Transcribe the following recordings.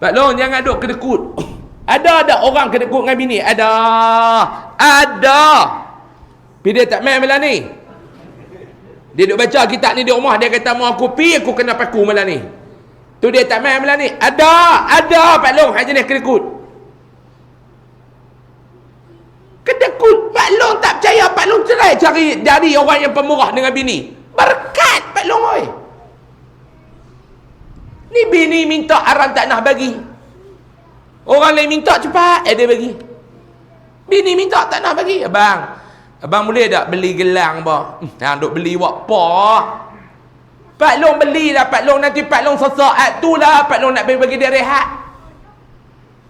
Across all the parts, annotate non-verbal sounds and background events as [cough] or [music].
Pak Long jangan duk kedekut. [coughs] Ada ada orang kedekut dengan bini? Ada. Ada. Tapi dia tak main malam ni. Dia duk baca kitab ni di rumah. Dia kata, mau aku pi, aku kena paku malam ni. Tu dia tak main malam ni. Ada. Ada Pak Long. Hak jenis kedekut. Kedekut. Pak Long tak percaya. Pak Long cerai cari dari orang yang pemurah dengan bini. Berkat Pak Long oi. Ni bini minta arang tak nak bagi. Orang lain minta cepat, eh dia bagi. Bini minta tak nak bagi. Abang, abang boleh tak beli gelang apa? Hmm, yang duk beli apa? Pak Long belilah Pak Long nanti Pak Long sesak hat tu lah Pak Long nak bagi, dia rehat.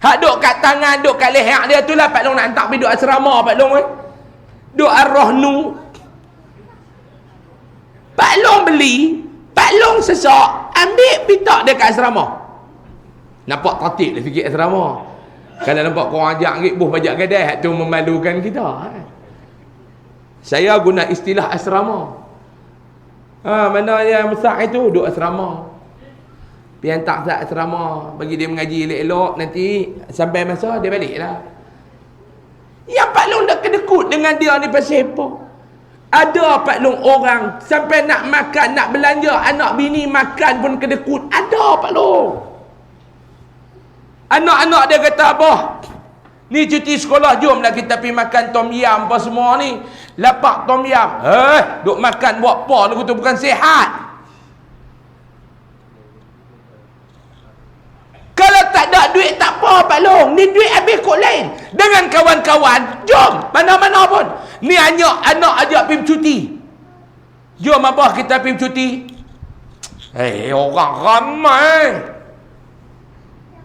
Hak duk kat tangan, duk kat leher dia tu lah Pak Long nak hantar pergi duk asrama Pak Long kan. Duk ar-rohnu. Pak Long beli, Pak Long sesak, ambil pitak dia kat asrama. Nampak tertib dia fikir asrama. Kalau nampak korang ajak ngik buh pajak gadai, tu memalukan kita. kan. Saya guna istilah asrama. Ha, mana yang besar itu duduk asrama. Pergi hantar sat asrama, bagi dia mengaji elok-elok nanti sampai masa dia baliklah. Yang Pak Long dah kedekut dengan dia ni pasal apa? Ada Pak Long orang sampai nak makan, nak belanja anak bini makan pun kedekut. Ada Pak Long. Anak-anak dia kata apa? Ni cuti sekolah jomlah kita pergi makan tom yam apa semua ni. Lapak tom yam. Eh, duk makan buat apa lagu tu bukan sihat. Kalau tak ada duit tak apa Pak Long. Ni duit habis kot lain. Dengan kawan-kawan, jom mana-mana pun. Ni hanya anak ajak pergi cuti. Jom apa kita pergi cuti. Eh, orang ramai.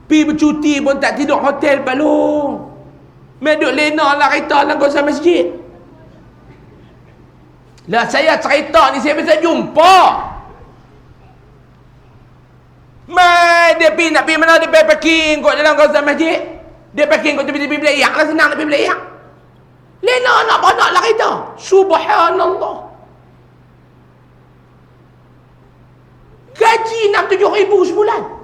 Pi bercuti pun tak tidur hotel Pak Long. Mai duk lena lah kereta dalam kawasan masjid. Lah saya cerita ni saya bisa jumpa. Mai dia pi nak pi mana dia pergi kot dalam kawasan masjid. Dia parking kot tepi-tepi belayak lah senang nak pergi belayak. Lena nak banyak lah kereta. Subhanallah. Gaji 6-7 ribu sebulan.